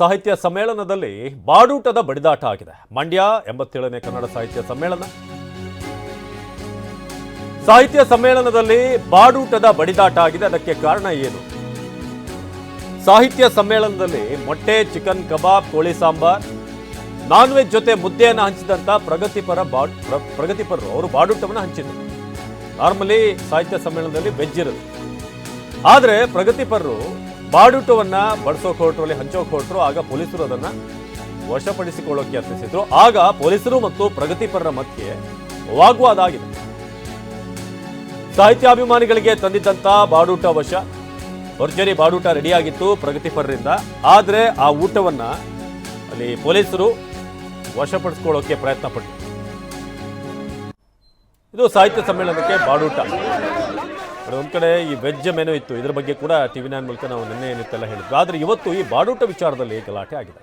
ಸಾಹಿತ್ಯ ಸಮ್ಮೇಳನದಲ್ಲಿ ಬಾಡೂಟದ ಬಡಿದಾಟ ಆಗಿದೆ. ಮಂಡ್ಯ ಎಂಬತ್ತೇಳನೇ ಕನ್ನಡ ಸಾಹಿತ್ಯ ಸಮ್ಮೇಳನ. ಸಾಹಿತ್ಯ ಸಮ್ಮೇಳನದಲ್ಲಿ ಬಾಡೂಟದ ಬಡಿದಾಟ ಆಗಿದೆ. ಅದಕ್ಕೆ ಕಾರಣ ಏನು? ಸಾಹಿತ್ಯ ಸಮ್ಮೇಳನದಲ್ಲಿ ಮೊಟ್ಟೆ, ಚಿಕನ್ ಕಬಾಬ್, ಕೋಳಿ ಸಾಂಬಾರ್ ನಾನ್ ವೆಜ್ ಜೊತೆ ಮುದ್ದೆಯನ್ನು ಹಂಚಿದಂತ ಪ್ರಗತಿಪರ ಪ್ರಗತಿಪರರು ಅವರು ಬಾಡೂಟವನ್ನು ಹಂಚಿದ್ರು. ನಾರ್ಮಲಿ ಸಾಹಿತ್ಯ ಸಮ್ಮೇಳನದಲ್ಲಿ ವೆಜ್ ಇರುತ್ತೆ. ಆದರೆ ಪ್ರಗತಿಪರರು ಬಾಡೂಟವನ್ನ ಬಡಿಸೋಕ್ ಹೊರಟರು ಅಲ್ಲಿ ಹಂಚೋಕ್ ಹೊರಟರು ಆಗ ಪೊಲೀಸರು ಅದನ್ನ ವಶಪಡಿಸಿಕೊಳ್ಳೋಕೆ ಯತ್ನಿಸಿದ್ರು. ಆಗ ಪೊಲೀಸರು ಮತ್ತು ಪ್ರಗತಿಪರರ ಮಧ್ಯೆ ವಾಗ್ವಾದ ಆಗಿದೆ. ಸಾಹಿತ್ಯಾಭಿಮಾನಿಗಳಿಗೆ ತಂದಿದ್ದಂತ ಬಾಡೂಟ ವಶ. ಭರ್ಜರಿ ಬಾಡೂಟ ರೆಡಿಯಾಗಿತ್ತು ಪ್ರಗತಿಪರರಿಂದ. ಆದ್ರೆ ಆ ಊಟವನ್ನ ಅಲ್ಲಿ ಪೊಲೀಸರು ವಶಪಡಿಸ್ಕೊಳ್ಳೋಕೆ ಪ್ರಯತ್ನ ಪಟ್ಟರು ಇದು ಸಾಹಿತ್ಯ ಸಮ್ಮೇಳನಕ್ಕೆ ಬಾಡೂಟ. ಒಂದ್ ಕಡೆ ಈ ವೆಜ್ ಮೆನು ಇತ್ತು, ಇದ್ರ ಬಗ್ಗೆ ಕೂಡ ಟಿವಿ ನೈನ್ ಮೂಲಕ ನಾವು ನಿನ್ನೆ ಏನಿತ್ತೆಲ್ಲ ಹೇಳಿದ್ವಿ. ಆದರೆ ಇವತ್ತು ಈ ಬಾಡೂಟ ವಿಚಾರದಲ್ಲಿ ಗಲಾಟೆ ಆಗಿದೆ?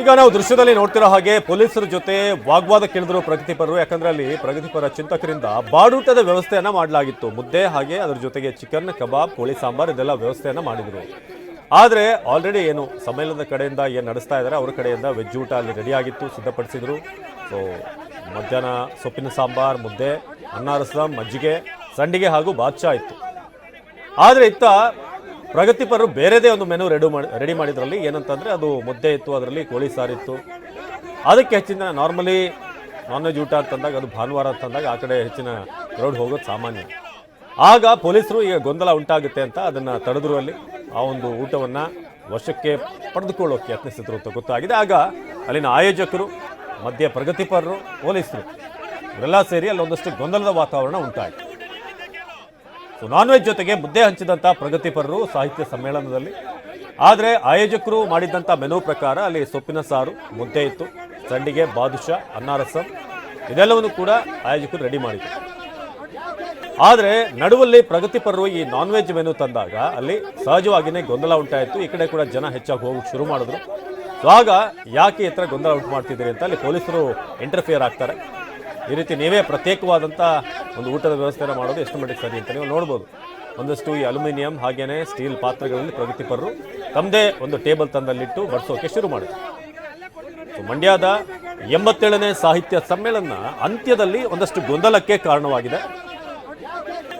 ಈಗ ನಾವು ದೃಶ್ಯದಲ್ಲಿ ನೋಡ್ತಿರೋ ಹಾಗೆ ಪೊಲೀಸರ ಜೊತೆ ವಾಗ್ವಾದ ಕೇಳಿದ್ರು ಪ್ರಗತಿಪರರು, ಯಾಕಂದ್ರೆ ಅಲ್ಲಿ ಪ್ರಗತಿಪರ ಚಿಂತಕರಿಂದ ಬಾಡೂಟದ ವ್ಯವಸ್ಥೆಯನ್ನ ಮಾಡಲಾಗಿತ್ತು. ಮುದ್ದೆ ಹಾಗೆ ಅದರ ಜೊತೆಗೆ ಚಿಕನ್, ಕಬಾಬ್, ಕೋಳಿ ಸಾಂಬಾರ್ ಇದೆಲ್ಲ ವ್ಯವಸ್ಥೆಯನ್ನ ಮಾಡಿದ್ರು. ಆದ್ರೆ ಆಲ್ರೆಡಿ ಏನು, ಸಮ್ಮೇಳನದ ಕಡೆಯಿಂದ ಏನು ನಡೆಸ್ತಾ ಇದ್ದಾರೆ ಅವ್ರ ಕಡೆಯಿಂದ ವೆಜ್ ಊಟ ಅಲ್ಲಿ ರೆಡಿ ಆಗಿತ್ತು, ಸಿದ್ಧಪಡಿಸಿದ್ರು. ಸೊ ಮಧ್ಯಾಹ್ನ ಸೊಪ್ಪಿನ ಸಾಂಬಾರ್, ಮುದ್ದೆ, ಅನ್ನ, ರಸಂ, ಮಜ್ಜಿಗೆ, ಸಂಡಿಗೆ ಹಾಗೂ ಬಾದ್ಶಾ ಇತ್ತು. ಆದರೆ ಇತ್ತ ಪ್ರಗತಿಪರರು ಬೇರೆದೇ ಒಂದು ಮೆನು ರೆಡಿ ಮಾಡಿ, ರೆಡಿ ಮಾಡಿದ್ರಲ್ಲಿ ಏನಂತಂದರೆ ಅದು ಮುದ್ದೆ ಇತ್ತು, ಅದರಲ್ಲಿ ಕೋಳಿ ಸಾರಿತ್ತು ಅದಕ್ಕೆ ಹೆಚ್ಚಿನ ನಾರ್ಮಲಿ ನಾನ್ ವೆಜ್ ಊಟ ಅಂತಂದಾಗ ಅದು ಭಾನುವಾರ ಅಂತಂದಾಗ ಆ ಕಡೆ ಹೆಚ್ಚಿನ ರೋಡ್ ಹೋಗೋದು ಸಾಮಾನ್ಯ. ಆಗ ಪೊಲೀಸರು ಈಗ ಗೊಂದಲ ಉಂಟಾಗುತ್ತೆ ಅಂತ ಅದನ್ನು ತಡೆದ್ರು ಅಲ್ಲಿ. ಆ ಒಂದು ಊಟವನ್ನು ವಶಕ್ಕೆ ಪಡೆದುಕೊಳ್ಳೋಕೆ ಯತ್ನಿಸಿದ್ರು ಅಂತ ಗೊತ್ತಾಗಿದೆ. ಆಗ ಅಲ್ಲಿನ ಆಯೋಜಕರು ಮಧ್ಯ ಪ್ರಗತಿಪರರು ಪೊಲೀಸರು ಇವರೆಲ್ಲ ಸೇರಿ ಅಲ್ಲಿ ಒಂದಷ್ಟು ಗೊಂದಲದ ವಾತಾವರಣ ಉಂಟಾಯಿತು. ಸೊ ನಾನ್ ವೆಜ್ ಜೊತೆಗೆ ಮುದ್ದೆ ಹಂಚಿದಂಥ ಪ್ರಗತಿಪರರು ಸಾಹಿತ್ಯ ಸಮ್ಮೇಳನದಲ್ಲಿ. ಆದರೆ ಆಯೋಜಕರು ಮಾಡಿದಂಥ ಮೆನು ಪ್ರಕಾರ ಅಲ್ಲಿ ಸೊಪ್ಪಿನ ಸಾರು, ಮುದ್ದೆ ಇತ್ತು, ಸಂಡಿಗೆ, ಬಾದುಷಾ, ಅನ್ನಾರಸಂ, ಇದೆಲ್ಲವನ್ನು ಕೂಡ ಆಯೋಜಕರು ರೆಡಿ ಮಾಡಿದ್ರು. ಆದರೆ ನಡುವಲ್ಲಿ ಪ್ರಗತಿಪರರು ಈ ನಾನ್ ವೆಜ್ ಮೆನು ತಂದಾಗ ಅಲ್ಲಿ ಸಹಜವಾಗಿಯೇ ಗೊಂದಲ ಉಂಟಾಯಿತು. ಈ ಕಡೆ ಕೂಡ ಜನ ಹೆಚ್ಚಾಗಿ ಹೋಗಕ್ಕೆ ಶುರು ಮಾಡಿದ್ರು. ಸೊ ಆಗ ಯಾಕೆ ಈ ಥರ ಗೊಂದಲ ಉಂಟು ಮಾಡ್ತಿದ್ದೀರಿ ಅಂತ ಅಲ್ಲಿ ಪೊಲೀಸರು ಇಂಟರ್ಫಿಯರ್ ಆಗ್ತಾರೆ. ಈ ರೀತಿ ನೀವೇ ಪ್ರತ್ಯೇಕವಾದಂಥ ಒಂದು ಊಟದ ವ್ಯವಸ್ಥೆ ಮಾಡೋದು ಎಷ್ಟು ಮಟ್ಟಿಗೆ ಸರಿ ಅಂತ ನೀವು ನೋಡ್ಬೋದು. ಒಂದಷ್ಟು ಈ ಅಲ್ಯೂಮಿನಿಯಂ ಹಾಗೆಯೇ ಸ್ಟೀಲ್ ಪಾತ್ರೆಗಳಲ್ಲಿ ಪ್ರಗತಿಪರರು ತಮ್ಮದೇ ಒಂದು ಟೇಬಲ್ ತಂದಲ್ಲಿಟ್ಟು ಬಡಿಸೋಕೆ ಶುರು ಮಾಡಿದ್ರು. ಮಂಡ್ಯದ ಎಂಬತ್ತೇಳನೇ ಸಾಹಿತ್ಯ ಸಮ್ಮೇಳನ ಅಂತ್ಯದಲ್ಲಿ ಒಂದಷ್ಟು ಗೊಂದಲಕ್ಕೆ ಕಾರಣವಾಗಿದೆ.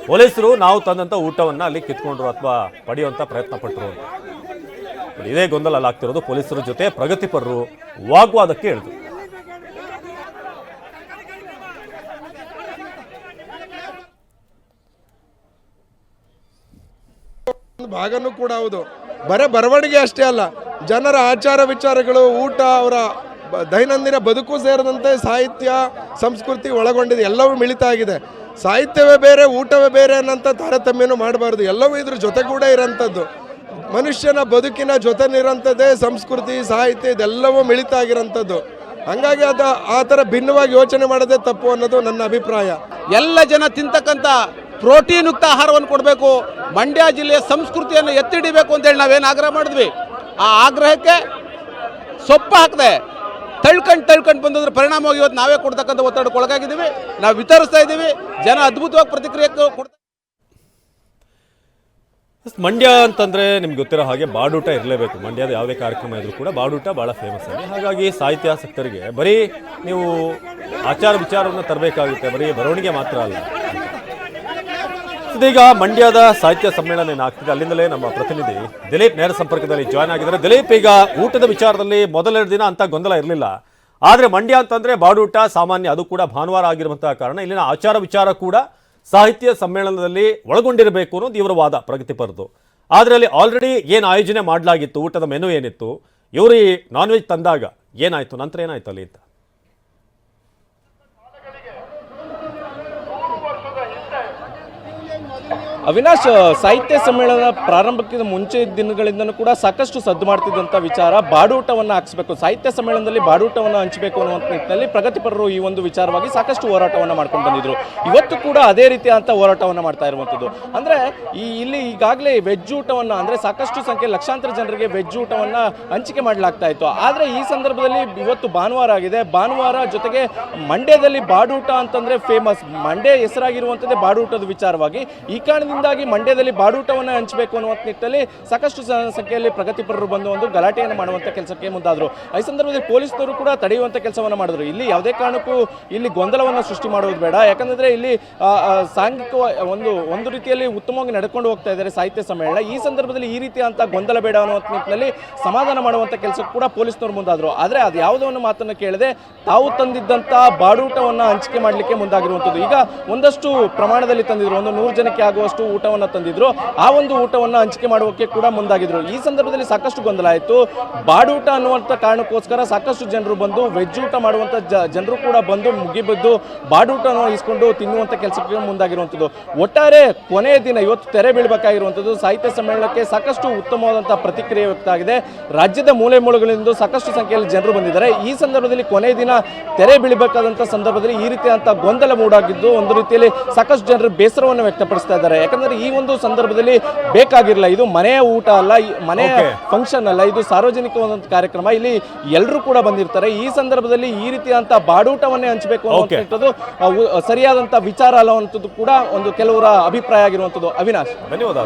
ಪೊಲೀಸರು ನಾವು ತಂದಂತ ಊಟವನ್ನ ಅಲ್ಲಿ ಕಿತ್ಕೊಂಡ್ರು ಅಥವಾ ಪಡೆಯುವಂತ ಪ್ರಯತ್ನ ಪಟ್ಟರು. ಇದೇ ಗೊಂದಲ ಆಗ್ತಿರೋದು ಪೊಲೀಸರ ಜೊತೆ ಪ್ರಗತಿಪರರು ವಾಗ್ವಾದಕ್ಕೆ ಇಳಿದ್ರು. ಭಾಗನೂ ಕೂಡ ಹೌದು. ಬರೀ ಬರವಣಿಗೆ ಅಷ್ಟೇ ಅಲ್ಲ. ಜನರ ಆಚಾರ ವಿಚಾರಗಳು, ಊಟ, ಅವರ ದೈನಂದಿನ ಬದುಕು ಸೇರಿದಂತೆ ಸಾಹಿತ್ಯ, ಸಂಸ್ಕೃತಿ ಒಳಗೊಂಡಿದೆ. ಎಲ್ಲವೂ ಮಿಳಿತ ಆಗಿದೆ. ಸಾಹಿತ್ಯವೇ ಬೇರೆ, ಊಟವೇ ಬೇರೆ ಅನ್ನೋಂಥ ತಾರತಮ್ಯನೂ ಮಾಡಬಾರ್ದು. ಎಲ್ಲವೂ ಇದ್ರ ಜೊತೆ ಕೂಡ ಇರೋಂಥದ್ದು. ಮನುಷ್ಯನ ಬದುಕಿನ ಜೊತೆ ಇರೋಂಥದ್ದೇ ಸಂಸ್ಕೃತಿ, ಸಾಹಿತ್ಯ ಇದೆಲ್ಲವೂ ಮಿಳಿತ ಆಗಿರೋಂಥದ್ದು. ಹಂಗಾಗಿ ಅದು, ಆ ಥರ ಭಿನ್ನವಾಗಿ ಯೋಚನೆ ಮಾಡೋದೇ ತಪ್ಪು ಅನ್ನೋದು ನನ್ನ ಅಭಿಪ್ರಾಯ. ಎಲ್ಲ ಜನ ತಿಂತಕ್ಕಂಥ ಪ್ರೋಟೀನ್ ಯುಕ್ತ ಆಹಾರವನ್ನು ಕೊಡಬೇಕು. ಮಂಡ್ಯ ಜಿಲ್ಲೆಯ ಸಂಸ್ಕೃತಿಯನ್ನು ಎತ್ತಿಡಿಬೇಕು ಅಂತೇಳಿ ನಾವೇನು ಆಗ್ರಹ ಮಾಡಿದ್ವಿ. ಆ ಆಗ್ರಹಕ್ಕೆ ಸೊಪ್ಪು ಹಾಕದೆ. ತಳ್ಕಂಡು ತಳ್ಕಂಡು ಬಂದದ್ರ ಪರಿಣಾಮವಾಗಿ ಇವತ್ತು ನಾವೇ ಕೊಡ್ತಕ್ಕಂಥ ಒತ್ತಡಕ್ಕೆ ಒಳಗಾಗಿದ್ದೀವಿ. ನಾವು ವಿತರಿಸ್ತಾ ಇದ್ದೀವಿ. ಜನ ಅದ್ಭುತವಾಗಿ ಪ್ರತಿಕ್ರಿಯೆ ಕೊಡ್ತಾ ಮಂಡ್ಯ ಅಂತಂದ್ರೆ ನಿಮ್ಗೆ ಗೊತ್ತಿರೋ ಹಾಗೆ ಬಾಡೂಟ ಇರಲೇಬೇಕು. ಮಂಡ್ಯದ ಯಾವುದೇ ಕಾರ್ಯಕ್ರಮ ಇದ್ರೂ ಕೂಡ ಬಾಡೂಟ ಬಹಳ ಫೇಮಸ್ ಆಗಿದೆ ಹಾಗಾಗಿ ಸಾಹಿತ್ಯಾಸಕ್ತರಿಗೆ ಬರೀ ನೀವು ಆಚಾರ ವಿಚಾರವನ್ನು ತರಬೇಕಾಗುತ್ತೆ. ಬರೀ ಬರವಣಿಗೆ ಮಾತ್ರ ಅಲ್ಲ. ಇದೀಗ ಮಂಡ್ಯದ ಸಾಹಿತ್ಯ ಸಮ್ಮೇಳನ ಏನಾಗ್ತಿದೆ ಅಲ್ಲಿಂದಲೇ ನಮ್ಮ ಪ್ರತಿನಿಧಿ ದಿಲೀಪ್ ನೇರ ಸಂಪರ್ಕದಲ್ಲಿ ಜಾಯ್ನ್ ಆಗಿದ್ದಾರೆ. ದಿಲೀಪ್, ಈಗ ಊಟದ ವಿಚಾರದಲ್ಲಿ ಮೊದಲೆರಡು ದಿನ ಅಂತ ಗೊಂದಲ ಇರಲಿಲ್ಲ. ಆದ್ರೆ ಮಂಡ್ಯ ಅಂತಂದ್ರೆ ಬಾಡೂಟ, ಸಾಮಾನ್ಯ, ಅದು ಕೂಡ ಭಾನುವಾರ ಆಗಿರುವಂತಹ ಕಾರಣ ಇಲ್ಲಿನ ಆಚಾರ ವಿಚಾರ ಕೂಡ ಸಾಹಿತ್ಯ ಸಮ್ಮೇಳನದಲ್ಲಿ ಒಳಗೊಂಡಿರಬೇಕು ಅನ್ನೋ ತೀವ್ರವಾದ ವಾದ ಪ್ರಗತಿಪರದು ಆದರೆ ಅಲ್ಲಿ ಆಲ್ರೆಡಿ ಏನು ಆಯೋಜನೆ ಮಾಡಲಾಗಿತ್ತು, ಊಟದ ಮೆನು ಏನಿತ್ತು, ಇವರು ನಾನ್ ವೆಜ್ ತಂದಾಗ ಏನಾಯ್ತು, ನಂತರ ಏನಾಯ್ತು ಅಲ್ಲಿ ಅಂತ? ಅವಿನಾಶ್ ಸಾಹಿತ್ಯ ಸಮ್ಮೇಳನ ಪ್ರಾರಂಭಕ್ಕಿಂತ ಮುಂಚೆ ದಿನಗಳಿಂದನೂ ಕೂಡ ಸಾಕಷ್ಟು ಸದ್ದು ಮಾಡ್ತಿದ್ದಂಥ ವಿಚಾರ ಬಾಡೂಟವನ್ನು ಹಾಕಿಸ್ಬೇಕು. ಸಾಹಿತ್ಯ ಸಮ್ಮೇಳನದಲ್ಲಿ ಬಾಡೂಟವನ್ನು ಹಂಚಬೇಕು ಅನ್ನುವಂಥ ನಿಟ್ಟಿನಲ್ಲಿ ಪ್ರಗತಿಪರರು ಈ ಒಂದು ವಿಚಾರವಾಗಿ ಸಾಕಷ್ಟು ಹೋರಾಟವನ್ನು ಮಾಡ್ಕೊಂಡು ಬಂದಿದ್ರು. ಇವತ್ತು ಕೂಡ ಅದೇ ರೀತಿಯಾದಂಥ ಹೋರಾಟವನ್ನು ಮಾಡ್ತಾ ಇರುವಂಥದ್ದು ಅಂದರೆ ಈ ಇಲ್ಲಿ ಈಗಾಗಲೇ ವೆಜ್ ಊಟವನ್ನು ಅಂದರೆ ಸಾಕಷ್ಟು ಸಂಖ್ಯೆ ಲಕ್ಷಾಂತರ ಜನರಿಗೆ ವೆಜ್ ಊಟವನ್ನು ಹಂಚಿಕೆ ಮಾಡಲಾಗ್ತಾ ಇತ್ತು. ಆದರೆ ಈ ಸಂದರ್ಭದಲ್ಲಿ ಇವತ್ತು ಭಾನುವಾರ ಆಗಿದೆ. ಭಾನುವಾರ ಜೊತೆಗೆ ಮಂಡ್ಯದಲ್ಲಿ ಬಾಡೂಟ ಅಂತಂದರೆ ಫೇಮಸ್ ಮಂಡ್ಯ ಹೆಸರಾಗಿರುವಂಥದ್ದೇ ಬಾಡೂಟದ ವಿಚಾರವಾಗಿ. ಈ ಕಾರಣದಿಂದಾಗಿ ಮಂಡ್ಯದಲ್ಲಿ ಬಾಡೂಟವನ್ನು ಹಂಚಬೇಕು ಅನ್ನುವಂಥ ನಿಟ್ಟಿನಲ್ಲಿ ಸಾಕಷ್ಟು ಜನಸಂಖ್ಯೆಯಲ್ಲಿ ಸಂಖ್ಯೆಯಲ್ಲಿ ಪ್ರಗತಿಪರರು ಬಂದು ಒಂದು ಗಲಾಟೆಯನ್ನು ಮಾಡುವಂಥ ಕೆಲಸಕ್ಕೆ ಮುಂದಾದರು. ಈ ಸಂದರ್ಭದಲ್ಲಿ ಪೊಲೀಸರು ಕೂಡ ತಡೆಯುವಂಥ ಕೆಲಸವನ್ನು ಮಾಡಿದ್ರು. ಇಲ್ಲಿ ಯಾವುದೇ ಕಾರಣಕ್ಕೂ ಇಲ್ಲಿ ಗೊಂದಲವನ್ನು ಸೃಷ್ಟಿ ಮಾಡುವುದು ಬೇಡ. ಯಾಕಂದರೆ ಇಲ್ಲಿ ಸಾಂಘಿಕ ಒಂದು ಒಂದು ರೀತಿಯಲ್ಲಿ ಉತ್ತಮವಾಗಿ ನಡ್ಕೊಂಡು ಹೋಗ್ತಾ ಇದ್ದಾರೆ ಸಾಹಿತ್ಯ ಸಮ್ಮೇಳನ. ಈ ಸಂದರ್ಭದಲ್ಲಿ ಈ ರೀತಿಯಾದಂಥ ಗೊಂದಲ ಬೇಡ ಅನ್ನುವಂಥ ನಿಟ್ಟಿನಲ್ಲಿ ಸಮಾಧಾನ ಮಾಡುವಂಥ ಕೆಲಸಕ್ಕೆ ಕೂಡ ಪೊಲೀಸ್ನವರು ಮುಂದಾದರು. ಆದರೆ ಅದು ಯಾವುದೋ ಒಂದು ಮಾತನ್ನು ಕೇಳದೆ ತಾವು ತಂದಿದ್ದಂಥ ಬಾಡೂಟವನ್ನು ಹಂಚಿಕೆ ಮಾಡಲಿಕ್ಕೆ ಮುಂದಾಗಿರುವಂಥದ್ದು ಈಗ ಒಂದಷ್ಟು ಪ್ರಮಾಣದಲ್ಲಿ ತಂದಿದ್ರು. ಒಂದು ನೂರು ಜನಕ್ಕೆ ಆಗುವಷ್ಟು ಊಟವನ್ನು ತಂದಿದ್ರು. ಆ ಒಂದು ಊಟವನ್ನು ಹಂಚಿಕೆ ಮಾಡುವಕ್ಕೆ ಕೂಡ ಮುಂದಾಗಿದ್ರು. ಈ ಸಂದರ್ಭದಲ್ಲಿ ಸಾಕಷ್ಟು ಗೊಂದಲ ಆಯಿತು. ಬಾಡೂಟ ಅನ್ನುವಂಥ ಕಾರಣಕ್ಕೋಸ್ಕರ ಸಾಕಷ್ಟು ಜನರು ಬಂದು ವೆಜ್ ಊಟ ಮಾಡುವಂಥ ಜನರು ಕೂಡ ಬಂದು ಮುಗಿಬಿದ್ದು ಬಾಡೂಟ ಇಸ್ಕೊಂಡು ತಿನ್ನುವಂಥ ಕೆಲಸಕ್ಕೆ ಮುಂದಾಗಿರುವಂಥದ್ದು. ಒಟ್ಟಾರೆ ಕೊನೆಯ ದಿನ ಇವತ್ತು ತೆರೆ ಬೀಳಬೇಕಾಗಿರುವಂಥದ್ದು. ಸಾಹಿತ್ಯ ಸಮ್ಮೇಳನಕ್ಕೆ ಸಾಕಷ್ಟು ಉತ್ತಮವಾದಂಥ ಪ್ರತಿಕ್ರಿಯೆ ವ್ಯಕ್ತ ಆಗಿದೆ ರಾಜ್ಯದ ಮೂಲೆ ಮೂಲೆಗಳಿಂದ ಸಾಕಷ್ಟು ಸಂಖ್ಯೆಯಲ್ಲಿ ಜನರು ಬಂದಿದ್ದಾರೆ. ಈ ಸಂದರ್ಭದಲ್ಲಿ ಕೊನೆಯ ದಿನ ತೆರೆ ಬೀಳಬೇಕಾದಂಥ ಸಂದರ್ಭದಲ್ಲಿ ಈ ರೀತಿಯಾದಂಥ ಗೊಂದಲ ಮೂಡಾಗಿದ್ದು, ಒಂದು ರೀತಿಯಲ್ಲಿ ಸಾಕಷ್ಟು ಜನರು ಬೇಸರವನ್ನು ವ್ಯಕ್ತಪಡಿಸ್ತಾ ಇದ್ದಾರೆ. ಯಾಕಂದ್ರೆ ಈ ಒಂದು ಸಂದರ್ಭದಲ್ಲಿ ಬೇಕಾಗಿರಲ್ಲ ಇದು ಮನೆಯ ಊಟ ಅಲ್ಲ ಮನೆಯ ಫಂಕ್ಷನ್ ಅಲ್ಲ ಇದು ಸಾರ್ವಜನಿಕವಾದಂಥ ಕಾರ್ಯಕ್ರಮ. ಇಲ್ಲಿ ಎಲ್ಲರೂ ಕೂಡ ಬಂದಿರ್ತಾರೆ. ಈ ಸಂದರ್ಭದಲ್ಲಿ ಈ ರೀತಿಯಂತ ಬಾಡೂಟವನ್ನೇ ಹಂಚಬೇಕು ಅಂತದ್ದು ಅನ್ನುವಂಥದ್ದು ಸರಿಯಾದಂಥ ವಿಚಾರ ಅಲ್ಲ ಅನ್ನುವಂಥದ್ದು ಕೂಡ ಒಂದು ಕೆಲವರ ಅಭಿಪ್ರಾಯ ಆಗಿರುವಂಥದ್ದು. ಅವಿನಾಶ್. ಧನ್ಯವಾದ